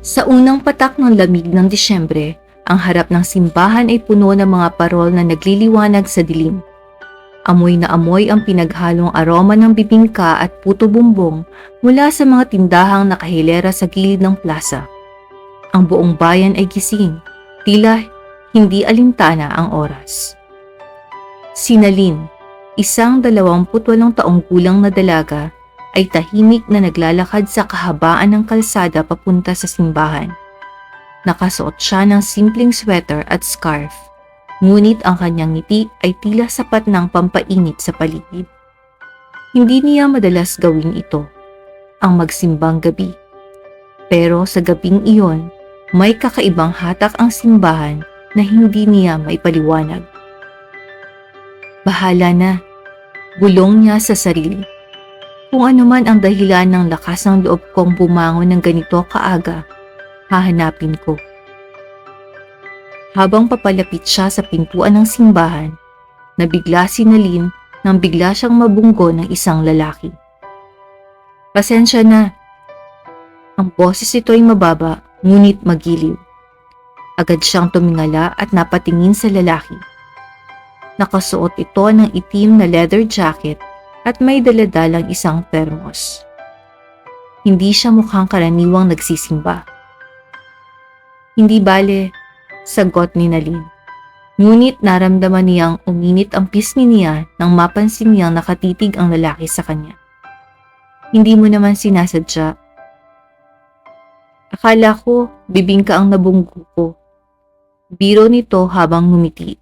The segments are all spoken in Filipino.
Sa unang patak ng lamig ng Disyembre, ang harap ng simbahan ay puno ng mga parol na nagliliwanag sa dilim. Amoy na amoy ang pinaghalong aroma ng bibingka at puto bumbong mula sa mga tindahang nakahilera sa gilid ng plaza. Ang buong bayan ay gising, tila hindi alintana ang oras. Sinalin, isang 28 taong gulang na dalaga, ay tahimik na naglalakad sa kahabaan ng kalsada papunta sa simbahan. Nakasuot siya ng simpleng sweater at scarf, ngunit ang kanyang ngiti ay tila sapat ng pampainit sa paligid. Hindi niya madalas gawin ito, ang magsimbang gabi. Pero sa gabing iyon, may kakaibang hatak ang simbahan na hindi niya maipaliwanag. Bahala na, bulong niya sa sarili. Kung ano man ang dahilan ng lakas ng loob kong bumangon ng ganito kaaga, hahanapin ko. Habang papalapit siya sa pintuan ng simbahan, nabigla si Nalin nang bigla siyang mabunggo ng isang lalaki. Pasensya na. Ang boses nito ay mababa, ngunit magiliw. Agad siyang tumingala at napatingin sa lalaki. Nakasuot ito ng itim na leather jacket at may daladalang isang thermos. Hindi siya mukhang karaniwang nagsisimba. Hindi bale, sagot ni Nalin. Ngunit naramdaman niyang uminit ang pisngi niya nang mapansin niyang nakatitig ang lalaki sa kanya. Hindi mo naman sinasadya. Akala ko, bibingka ang nabunggo ko. Biro nito habang ngumiti.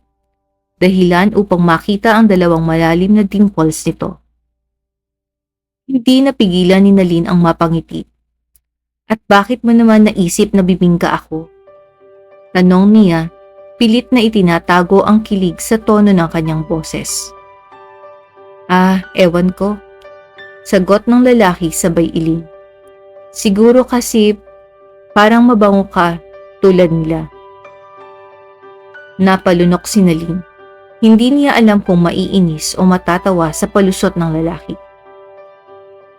Dahilan upang makita ang dalawang malalim na dimples nito. Hindi napigilan ni Nalin ang mapangiti. At bakit mo naman naisip na bibingka ako? Tanong niya, pilit na itinatago ang kilig sa tono ng kanyang boses. Ah, ewan ko. Sagot ng lalaki sabay iling. Siguro kasi parang mabango ka tulad nila. Napalunok si Nalin. Hindi niya alam kung maiinis o matatawa sa palusot ng lalaki.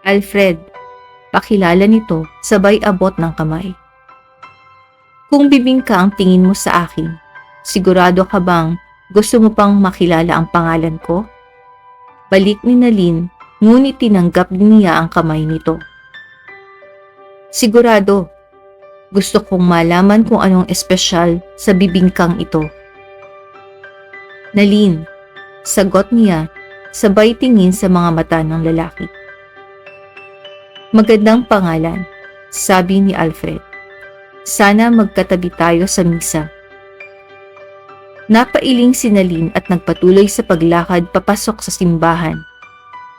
Alfred, pakilala nito sabay abot ng kamay. Kung bibingka ang tingin mo sa akin, sigurado ka bang gusto mo pang makilala ang pangalan ko? Balik ni Nalin, ngunit tinanggap niya ang kamay nito. Sigurado, gusto kong malaman kung anong espesyal sa bibingkang ito. Nalin, sagot niya, sabay tingin sa mga mata ng lalaki. Magandang pangalan, sabi ni Alfred. Sana magkatabi tayo sa misa. Napailing si Nalin at nagpatuloy sa paglakad papasok sa simbahan.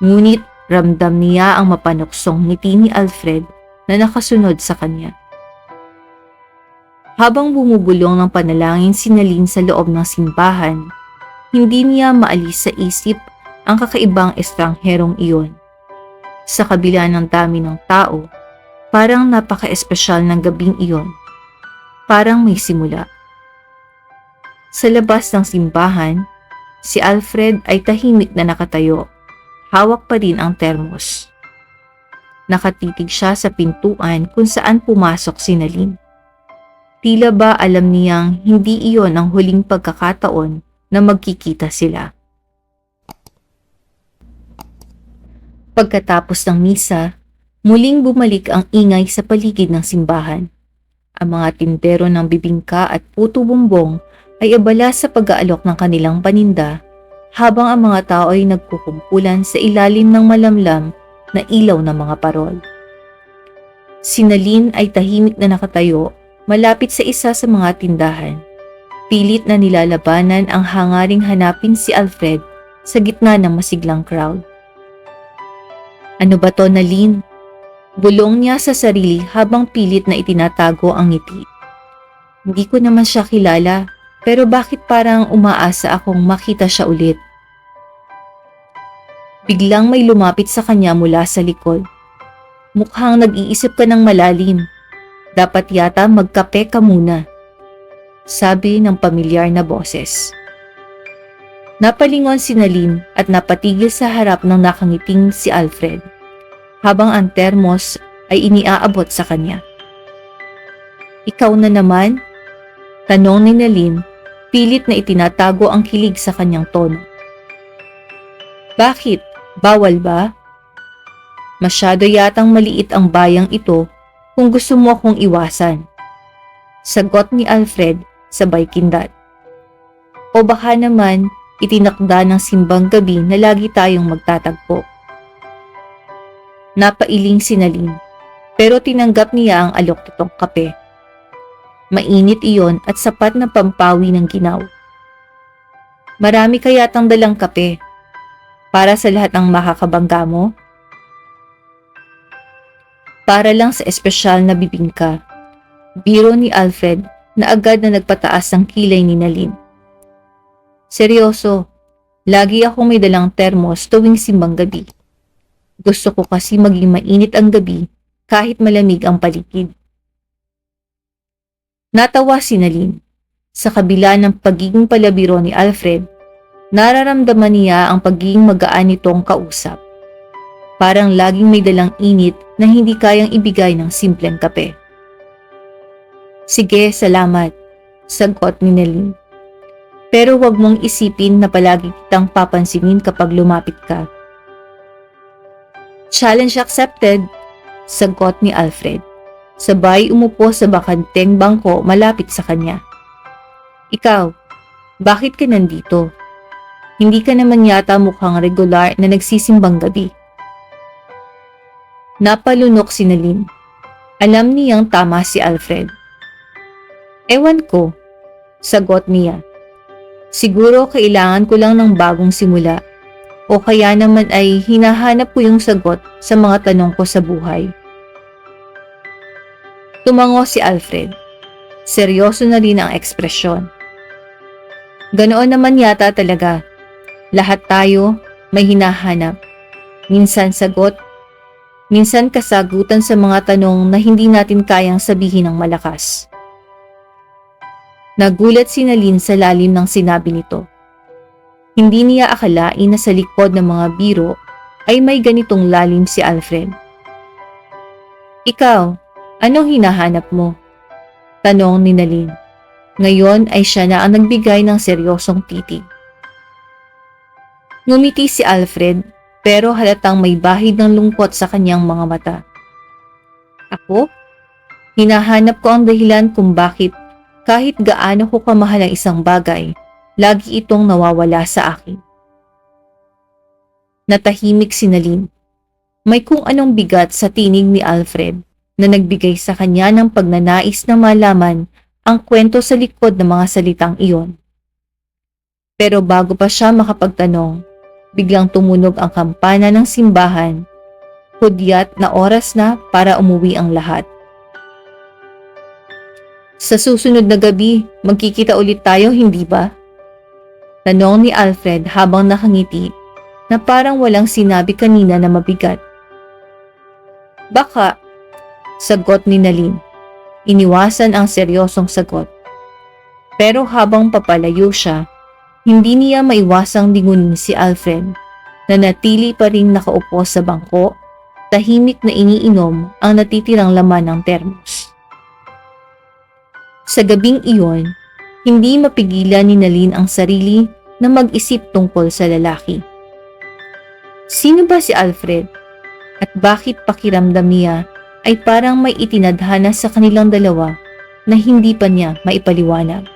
Ngunit ramdam niya ang mapanuksong ngiti ni Alfred na nakasunod sa kanya. Habang bumubulong ng panalangin si Nalin sa loob ng simbahan, hindi niya maalis sa isip ang kakaibang estrangherong iyon. Sa kabila ng dami ng tao, parang napaka-espesyal ng gabing iyon. Parang may simula. Sa labas ng simbahan, si Alfred ay tahimik na nakatayo. Hawak pa rin ang termos. Nakatitig siya sa pintuan kung saan pumasok si Nalin. Tila ba alam niyang hindi iyon ang huling pagkakataon na magkikita sila. Pagkatapos ng misa, muling bumalik ang ingay sa paligid ng simbahan. Ang mga tindero ng bibingka at puto bumbong ay abala sa pag-aalok ng kanilang paninda habang ang mga tao ay nagkukumpulan sa ilalim ng malamlam na ilaw ng mga parol. Sinalin ay tahimik na nakatayo malapit sa isa sa mga tindahan. Pilit na nilalabanan ang hangaring hanapin si Alfred sa gitna ng masiglang crowd. Ano ba to, Nalin? Bulong niya sa sarili habang pilit na itinatago ang ngiti. Hindi ko naman siya kilala, pero bakit parang umaasa akong makita siya ulit? Biglang may lumapit sa kanya mula sa likod. Mukhang nag-iisip ka ng malalim. Dapat yata magkape ka muna. Sabi ng pamilyar na boses. Napalingon si Nalin at napatigil sa harap ng nakangiting si Alfred habang ang termos ay iniaabot sa kanya. Ikaw na naman? Tanong ni Nalin, pilit na itinatago ang kilig sa kanyang tono. Bakit? Bawal ba? Masyado yatang maliit ang bayang ito kung gusto mo akong iwasan. Sagot ni Alfred sabay kindat. O baka naman itinakda ng simbang gabi na lagi tayong magtatagpo. Napailing si Nalin, pero tinanggap niya ang alok nitong kape. Mainit iyon at sapat na pampawi ng ginaw. Marami kayatang dalang kape para sa lahat ng makakabangga mo? Para lang sa espesyal na bibingka. Biro ni Alfred na agad na nagpataas ang kilay ni Nalin. Seryoso, lagi akong may dalang termos tuwing simbang gabi. Gusto ko kasi maging mainit ang gabi kahit malamig ang paligid. Natawa si Nalin. Sa kabila ng pagiging palabiro ni Alfred, nararamdaman niya ang pagiging magaan nitong kausap. Parang laging may dalang init na hindi kayang ibigay ng simpleng kape. Sige, salamat, sagot ni Nalin. Pero wag mong isipin na palagi kitang papansinin kapag lumapit ka. Challenge accepted, sagot ni Alfred. Sabay umupo sa bakanteng bangko malapit sa kanya. Ikaw, bakit ka nandito? Hindi ka naman yata mukhang regular na nagsisimbang gabi. Napalunok si Nalin. Alam niyang tama si Alfred. Ewan ko, sagot niya. Siguro kailangan ko lang ng bagong simula o kaya naman ay hinahanap ko yung sagot sa mga tanong ko sa buhay. Tumango si Alfred. Seryoso na rin ang ekspresyon. Ganoon naman yata talaga. Lahat tayo may hinahanap. Minsan sagot, minsan kasagutan sa mga tanong na hindi natin kayang sabihin ng malakas. Nagulat si Nalin sa lalim ng sinabi nito. Hindi niya akalain na sa likod ng mga biro ay may ganitong lalim si Alfred. Ikaw, anong hinahanap mo? Tanong ni Nalin. Ngayon ay siya na ang nagbigay ng seryosong titig. Ngumiti si Alfred pero halatang may bahid ng lungkot sa kanyang mga mata. Ako? Hinahanap ko ang dahilan kung bakit kahit gaano ko kamahal ang isang bagay, lagi itong nawawala sa akin. Natahimik si Nalin. May kung anong bigat sa tinig ni Alfred na nagbigay sa kanya ng pagnanais na malaman ang kwento sa likod ng mga salitang iyon. Pero bago pa siya makapagtanong, biglang tumunog ang kampana ng simbahan. Hudyat na oras na para umuwi ang lahat. Sa susunod na gabi, magkikita ulit tayo, hindi ba? Tanong ni Alfred habang nakangiti na parang walang sinabi kanina na mabigat. Baka, sagot ni Nalin. Iniwasan ang seryosong sagot. Pero habang papalayo siya, hindi niya maiwasang dingunin si Alfred na natili pa rin nakaupo sa bangko, tahimik na iniinom ang natitirang laman ng termos. Sa gabing iyon, hindi mapigilan ni Nalin ang sarili na mag-isip tungkol sa lalaki. Sino ba si Alfred? At bakit pakiramdam niya ay parang may itinadhana sa kanilang dalawa na hindi pa niya maipaliwanag?